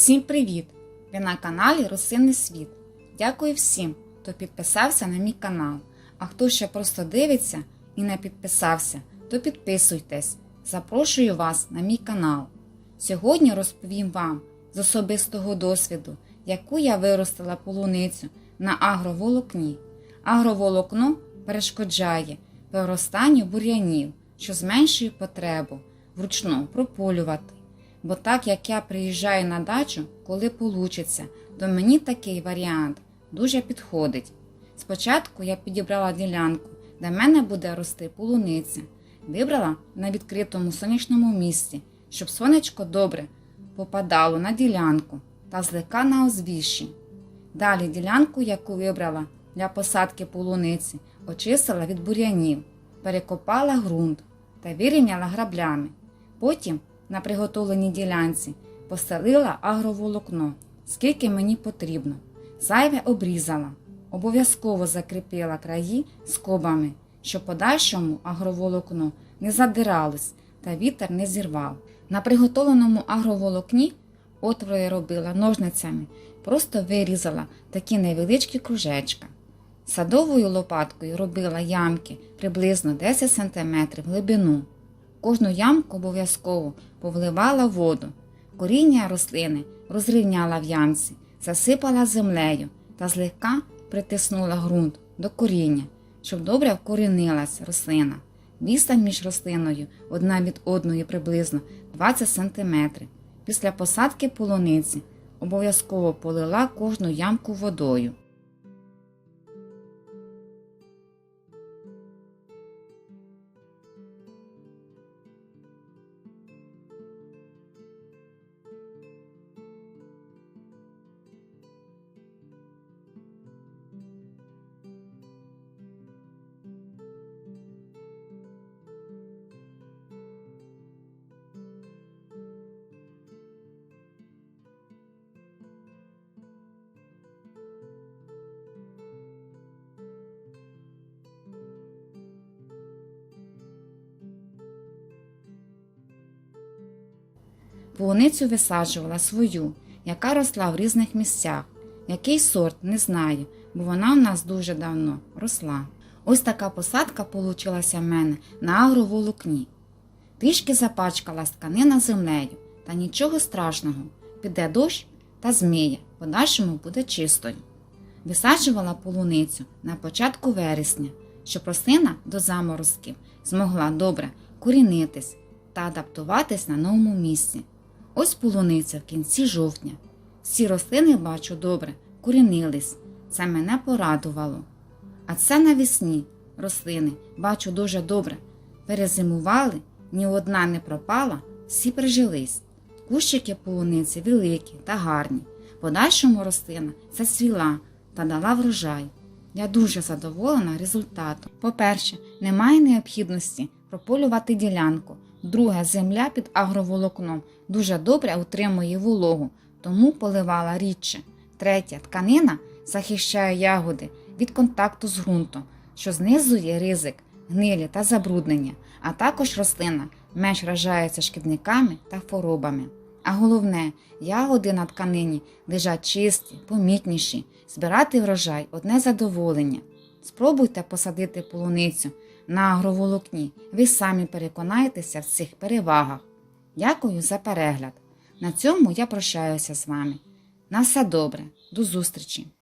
Всім привіт! Ви на каналі Росинний Світ. Дякую всім, хто підписався на мій канал. А хто ще просто дивиться і не підписався, то підписуйтесь. Запрошую вас на мій канал. Сьогодні розповім вам з особистого досвіду, яку я виростила полуницю на агроволокні. Агроволокно перешкоджає виростанню бур'янів, що зменшує потребу вручну прополювати. Бо так як я приїжджаю на дачу, коли получиться, то мені такий варіант дуже підходить. Спочатку я підібрала ділянку, де в мене буде рости полуниця. Вибрала на відкритому сонячному місці, щоб сонечко добре попадало на ділянку та злика на озвіші. Далі ділянку, яку вибрала для посадки полуниці, очистила від бур'янів, перекопала ґрунт та вирівняла граблями. Потім на приготовленій ділянці постелила агроволокно, скільки мені потрібно. Зайве обрізала. Обов'язково закріпила краї скобами, щоб подальшому агроволокно не задиралось та вітер не зірвав. На приготовленому агроволокні отвори робила ножницями, просто вирізала такі невеличкі кружечка. Садовою лопаткою робила ямки приблизно 10 см глибину. Кожну ямку обов'язково повливала воду. Коріння рослини розрівняла в ямці, засипала землею та злегка притиснула ґрунт до коріння, щоб добре вкорінилась рослина. Відстань між рослиною одна від одної приблизно 20 см. Після посадки полуниці обов'язково полила кожну ямку водою. Полуницю висаджувала свою, яка росла в різних місцях. Який сорт не знаю, бо вона в нас дуже давно росла. Ось така посадка получилася в мене на агроволокні. Трішки запачкалась тканина землею, та нічого страшного, піде дощ та змія, подальшому буде чистою. Висаджувала полуницю на початку вересня, щоб рослина до заморозків змогла добре корінитись та адаптуватись на новому місці. Ось полуниця в кінці жовтня. Всі рослини, бачу, добре корінились. Це мене порадувало. А це навесні рослини, бачу дуже добре. Перезимували, ні одна не пропала, всі прижились. Кущики полуниці великі та гарні. Подальшому рослина зацвіла та дала врожай. Я дуже задоволена результатом. По-перше, немає необхідності прополювати ділянку. Друге, земля під агроволокном дуже добре утримує вологу, тому поливала рідше. Третє, тканина захищає ягоди від контакту з ґрунтом, що знизує ризик гнилі та забруднення, а також рослина менш вражається шкідниками та хворобами. А головне, ягоди на тканині лежать чисті, помітніші, збирати врожай одне задоволення. Спробуйте посадити полуницю на агроволокні, ви самі переконаєтеся в цих перевагах. Дякую за перегляд. На цьому я прощаюся з вами. На все добре, до зустрічі!